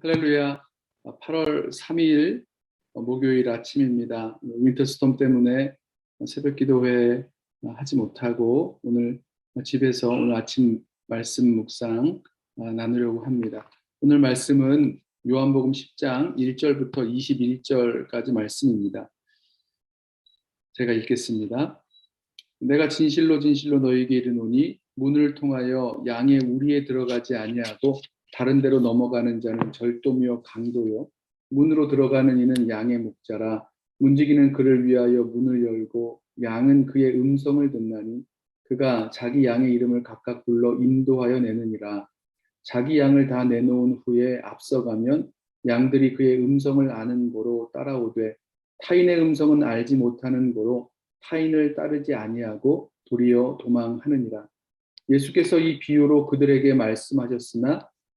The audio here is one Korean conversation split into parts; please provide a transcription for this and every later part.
할렐루야. 8월 3일 목요일 아침입니다. 윈터스톰 때문에 새벽 기도회 하지 못하고 오늘 집에서 오늘 아침 말씀 묵상 나누려고 합니다. 오늘 말씀은 요한복음 10장 1절부터 21절까지 말씀입니다. 제가 읽겠습니다. 내가 진실로 진실로 너에게 이르노니 문을 통하여 양의 우리에 들어가지 아니하고 다른 데로 넘어가는 자는 절도며 강도요. 문으로 들어가는 이는 양의 목자라. 문지기는 그를 위하여 문을 열고 양은 그의 음성을 듣나니 그가 자기 양의 이름을 각각 불러 인도하여 내느니라. 자기 양을 다 내놓은 후에 앞서가면 양들이 그의 음성을 아는 고로 따라오되 타인의 음성은 알지 못하는 고로 타인을 따르지 아니하고 도리어 도망하느니라. 예수께서 이 비유로 그들에게 말씀하셨으나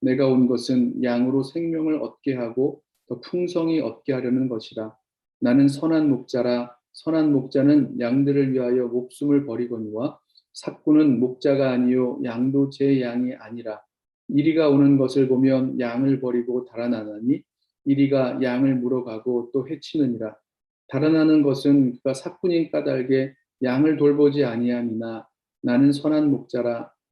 내가 온 것은 양으로 생명을 얻게 하고 더 풍성히 얻게 하려는 것이라. 나는 선한 목자라 선한 목자는 양들을 위하여 목숨을 버리거니와 삭구는 목자가 아니요 양도 제 양이 아니라 이리가 오는 것을 보면 양을 버리고 달아나나니 이리가 양을 물어가고 또 해치느니라. 달아나는 것은 그가 삭군인 까닭에 양을 돌보지 아니함이나 나는 선한 목자라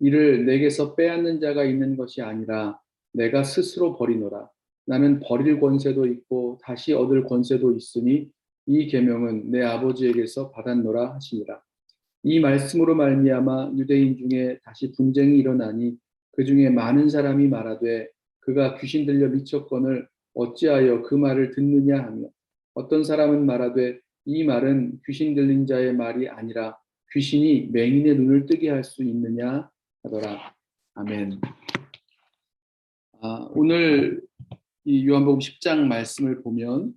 이를 내게서 빼앗는 자가 있는 것이 아니라 내가 스스로 버리노라. 나는 버릴 권세도 있고 다시 얻을 권세도 있으니 이 계명은 내 아버지에게서 받았노라 하시니라. 이 말씀으로 말미암아 유대인 중에 다시 분쟁이 일어나니 그 중에 많은 사람이 말하되 그가 귀신 들려 미쳤건을 어찌하여 그 말을 듣느냐 하며 어떤 사람은 말하되 이 말은 귀신 들린 자의 말이 아니라 귀신이 맹인의 눈을 뜨게 할 수 있느냐 하더라. 아멘. 아, 오늘 이 요한복음 10장 말씀을 보면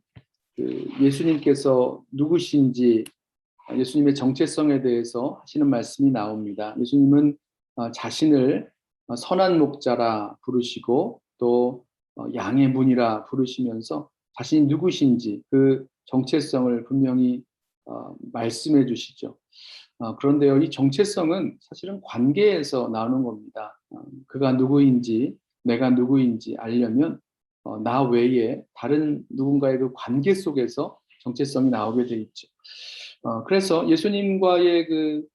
그 예수님께서 누구신지 예수님의 정체성에 대해서 하시는 말씀이 나옵니다. 예수님은 어, 자신을 어, 선한 목자라 부르시고 또 어, 양의 문이라 부르시면서 자신이 누구신지 그 정체성을 분명히 말씀해 주시죠. 어, 그런데요, 이 정체성은 사실은 관계에서 나오는 겁니다. 어, 그가 누구인지, 내가 누구인지 알려면 어, 나 외에 다른 누군가의 그 관계 속에서 정체성이 나오게 돼 있죠. 어, 그래서 예수님과의 그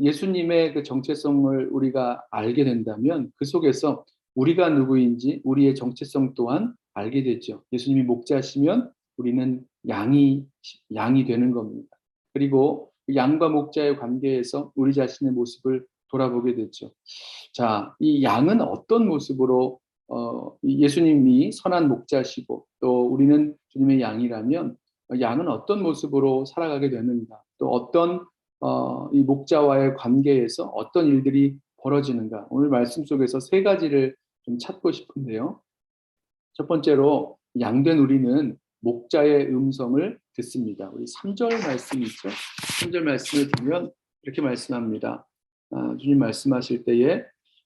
예수님의 그 정체성을 우리가 알게 된다면 그 속에서 우리가 누구인지 우리의 정체성 또한 알게 되죠. 예수님이 목자시면 우리는 양이 양이 되는 겁니다. 그리고 양과 목자의 관계에서 우리 자신의 모습을 돌아보게 됐죠. 자, 이 양은 어떤 모습으로 어, 예수님이 선한 목자시고 또 우리는 주님의 양이라면 양은 어떤 모습으로 살아가게 되는가? 또 어떤 어, 이 목자와의 관계에서 어떤 일들이 벌어지는가? 오늘 말씀 속에서 세 가지를 좀 찾고 싶은데요. 첫 번째로 양된 우리는 목자의 음성을 듣습니다. 우리 3절 말씀 있죠? 3절 말씀을 보면 이렇게 말씀합니다. 아, 주님 말씀하실 때에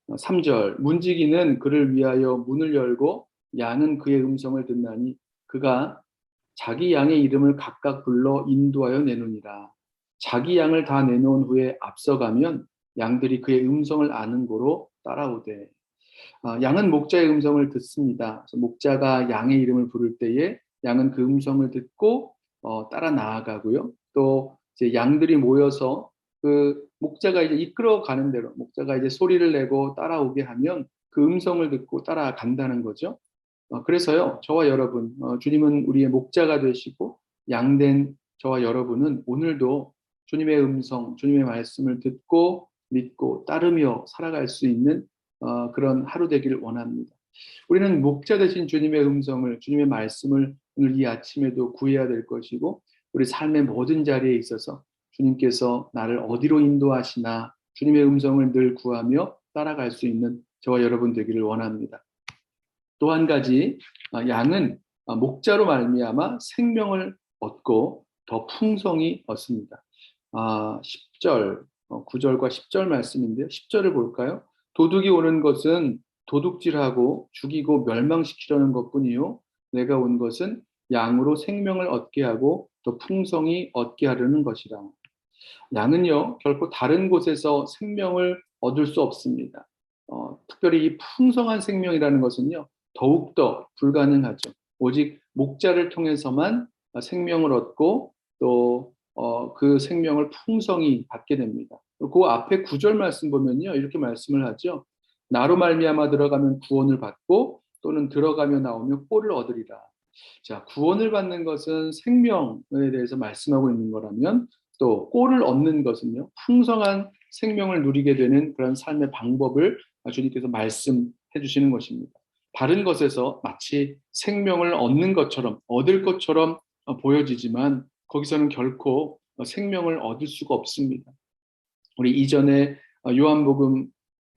3절 문지기는 그를 위하여 문을 열고 양은 그의 음성을 듣나니 그가 자기 양의 이름을 각각 불러 인도하여 내놓으니라. 자기 양을 다 내놓은 후에 앞서가면 양들이 그의 음성을 아는 고로 따라오되 아, 양은 목자의 음성을 듣습니다. 목자가 양의 이름을 부를 때에 양은 그 음성을 듣고 어, 따라 나아가고요. 또 이제 양들이 모여서 그 목자가 이제 이끌어 가는 대로 목자가 이제 소리를 내고 따라오게 하면 그 음성을 듣고 따라간다는 거죠. 어, 그래서요, 저와 여러분, 어, 주님은 우리의 목자가 되시고 양된 저와 여러분은 오늘도 주님의 음성, 주님의 말씀을 듣고 믿고 따르며 살아갈 수 있는 어, 그런 하루 되기를 원합니다. 우리는 목자 되신 주님의 음성을, 주님의 말씀을 오늘 이 아침에도 구해야 될 것이고 우리 삶의 모든 자리에 있어서 주님께서 나를 어디로 인도하시나 주님의 음성을 늘 구하며 따라갈 수 있는 저와 여러분 되기를 원합니다. 또 한 가지 아, 양은 아, 목자로 말미암아 생명을 얻고 더 풍성히 얻습니다. 아, 10절, 9절과 어, 10절 말씀인데요. 10절을 볼까요? 도둑이 오는 것은 도둑질하고 죽이고 멸망시키려는 것뿐이요. 내가 온 것은 양으로 생명을 얻게 하고 또 풍성히 얻게 하려는 것이라. 양은요, 결코 다른 곳에서 생명을 얻을 수 없습니다. 어, 특별히 이 풍성한 생명이라는 것은요, 더욱더 불가능하죠. 오직 목자를 통해서만 생명을 얻고 또그 어, 생명을 풍성히 받게 됩니다. 그 앞에 구절 말씀 보면요, 이렇게 말씀을 하죠. 나로 말미암아 들어가면 구원을 받고 또는 들어가며 나오며 꼴을 얻으리라. 자, 구원을 받는 것은 생명에 대해서 말씀하고 있는 거라면 또 꼴을 얻는 것은요, 풍성한 생명을 누리게 되는 그런 삶의 방법을 주님께서 말씀해 주시는 것입니다. 다른 것에서 마치 생명을 얻는 것처럼, 얻을 것처럼 보여지지만 거기서는 결코 생명을 얻을 수가 없습니다. 우리 이전에 요한복음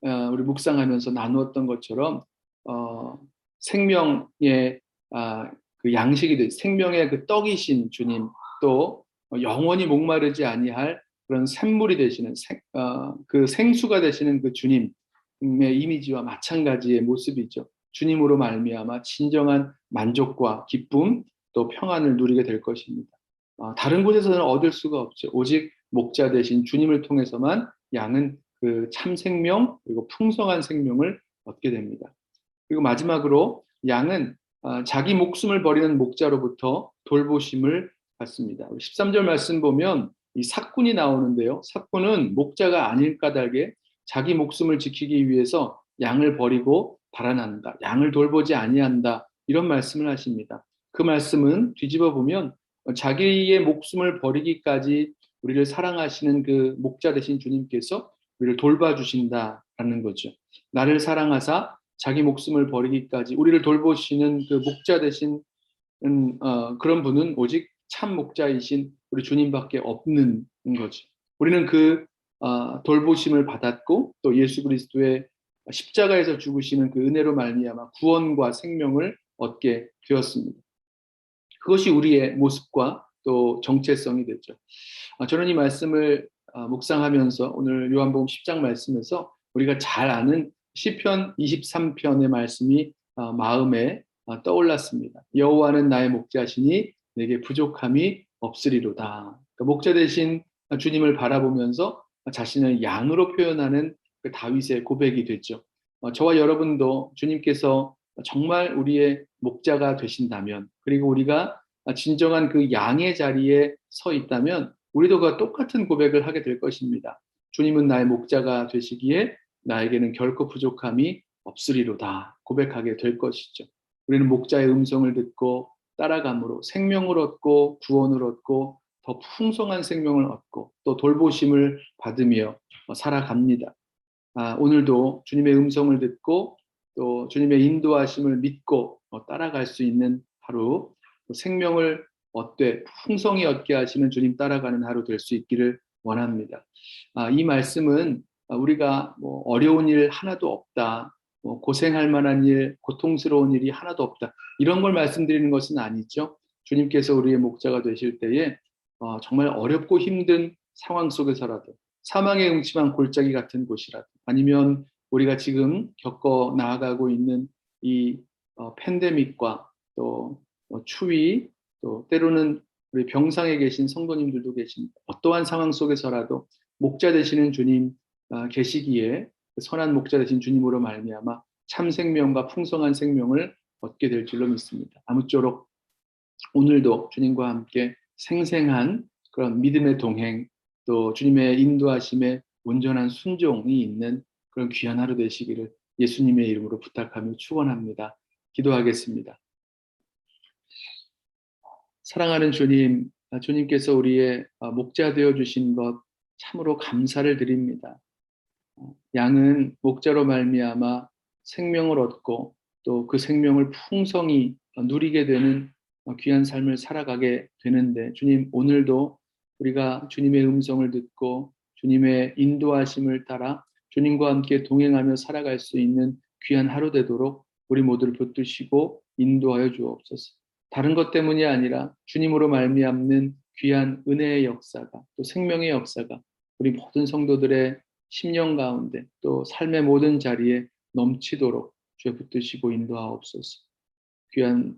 우리 묵상하면서 나누었던 것처럼 어, 생명의 아, 그 양식이 되 생명의 그 떡이신 주님 또 영원히 목마르지 아니할 그런 샘물이 되시는 생, 어, 그 생수가 되시는 그 주님의 이미지와 마찬가지의 모습이죠. 주님으로 말미암아 진정한 만족과 기쁨 또 평안을 누리게 될 것입니다. 어, 다른 곳에서는 얻을 수가 없죠. 오직 목자 대신 주님을 통해서만 양은 그 참 생명 그리고 풍성한 생명을 얻게 됩니다. 그리고 마지막으로 양은 어, 자기 목숨을 버리는 목자로부터 돌보심을 받습니다. 13절 말씀 보면 이 사꾼이 나오는데요. 사꾼은 목자가 아닐 까닭에 자기 목숨을 지키기 위해서 양을 버리고 달아난다. 양을 돌보지 아니한다. 이런 말씀을 하십니다. 그 말씀은 뒤집어 보면 자기의 목숨을 버리기까지 우리를 사랑하시는 그 목자 되신 주님께서 우리를 돌봐주신다라는 거죠. 나를 사랑하사 자기 목숨을 버리기까지 우리를 돌보시는 그 목자 되신 음, 어, 그런 분은 오직 참 목자이신 우리 주님밖에 없는 거죠. 우리는 그 어, 돌보심을 받았고 또 예수 그리스도의 십자가에서 죽으시는 그 은혜로 말미암아 구원과 생명을 얻게 되었습니다. 그것이 우리의 모습과 또 정체성이 됐죠. 아, 저는 이 말씀을 아, 묵상하면서 오늘 요한복음 10장 말씀에서 우리가 잘 아는 시편 23편의 말씀이 아, 마음에 떠올랐습니다. 여호와는 나의 목자시니 내게 부족함이 없으리로다. 그러니까 목자 대신 주님을 바라보면서 자신을 양으로 표현하는 그 다윗의 고백이 됐죠. 어, 저와 여러분도 주님께서 정말 우리의 목자가 되신다면 그리고 우리가 진정한 그 양의 자리에 서 있다면 우리도 그 똑같은 고백을 하게 될 것입니다. 주님은 나의 목자가 되시기에 나에게는 결코 부족함이 없으리로다 고백하게 될 것이죠. 우리는 목자의 음성을 듣고 따라감으로 생명을 얻고 구원을 얻고 더 풍성한 생명을 얻고 또 돌보심을 받으며 살아갑니다. 아, 오늘도 주님의 음성을 듣고 또 주님의 인도하심을 믿고 따라갈 수 있는 하루 생명을 얻되 풍성히 얻게 하시는 주님 따라가는 하루 될 수 있기를 원합니다. 아, 이 말씀은 우리가 뭐 어려운 일 하나도 없다, 뭐 고생할 만한 일, 고통스러운 일이 하나도 없다 이런 걸 말씀드리는 것은 아니죠. 주님께서 우리의 목자가 되실 때에 어, 정말 어렵고 힘든 상황 속에서라도 사망의 응침한 골짜기 같은 곳이라도 아니면 우리가 지금 겪어 나아가고 있는 이 어, 팬데믹과 또 어, 추위 또 때로는 우리 병상에 계신 성도님들도 계신 어떠한 상황 속에서라도 목자 되시는 주님 아, 계시기에 그 선한 목자 되신 주님으로 말미암아 참 생명과 풍성한 생명을 얻게 될 줄로 믿습니다. 아무쪼록 오늘도 주님과 함께 생생한 그런 믿음의 동행 또 주님의 인도하심에 온전한 순종이 있는 그런 귀한 하루 되시기를 예수님의 이름으로 부탁하며 축원합니다. 기도하겠습니다. 사랑하는 주님, 아, 주님께서 우리의 아, 목자 되어 주신 것 참으로 감사를 드립니다. 어, 양은 목자로 말미암아 생명을 얻고 또 그 생명을 풍성히 누리게 되는 어, 귀한 삶을 살아가게 되는데 주님 오늘도 우리가 주님의 음성을 듣고 주님의 인도하심을 따라 주님과 함께 동행하며 살아갈 수 있는 귀한 하루 되도록 우리 모두를 붙드시고 인도하여 주옵소서. 다른 것 때문이 아니라 주님으로 말미암는 귀한 은혜의 역사가 또 생명의 역사가 우리 모든 성도들의 심령 가운데 또 삶의 모든 자리에 넘치도록 주여 붙드시고 인도하옵소서. 귀한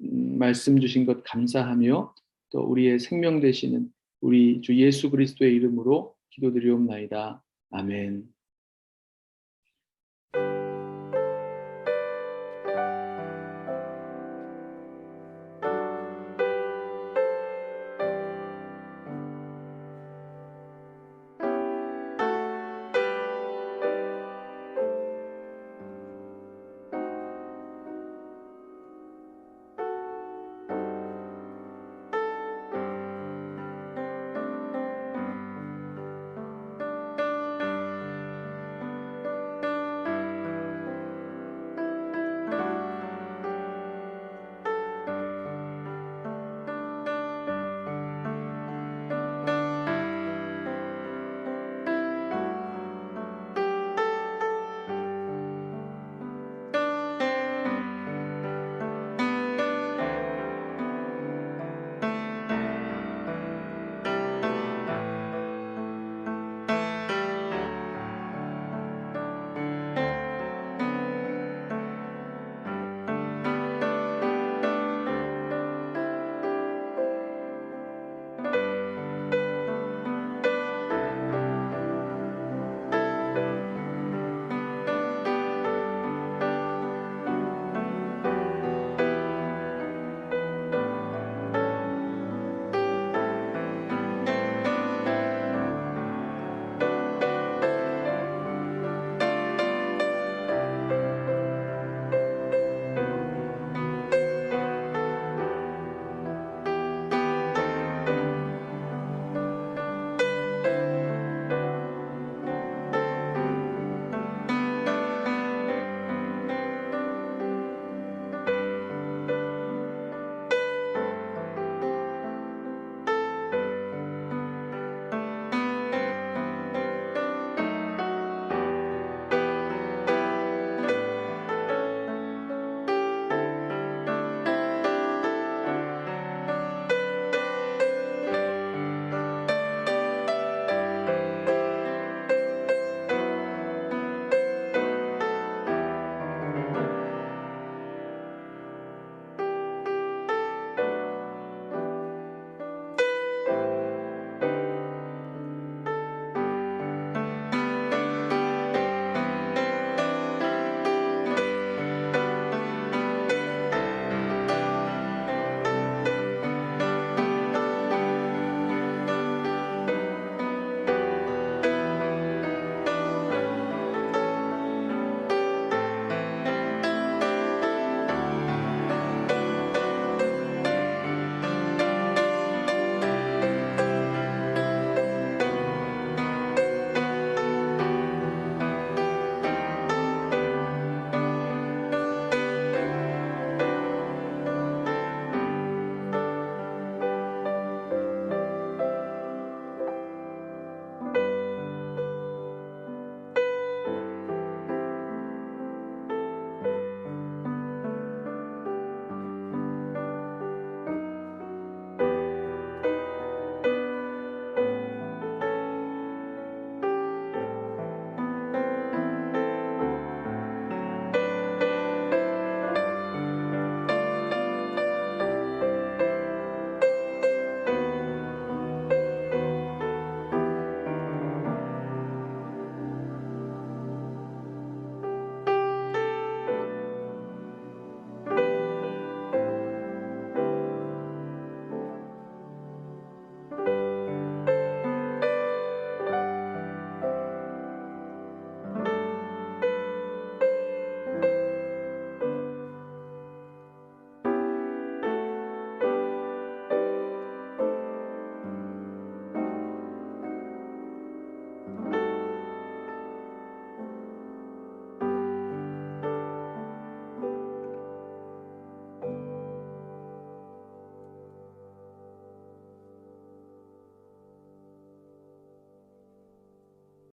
음, 말씀 주신 것 감사하며 또 우리의 생명 되시는 우리 주 예수 그리스도의 이름으로 기도드리옵나이다. 아멘.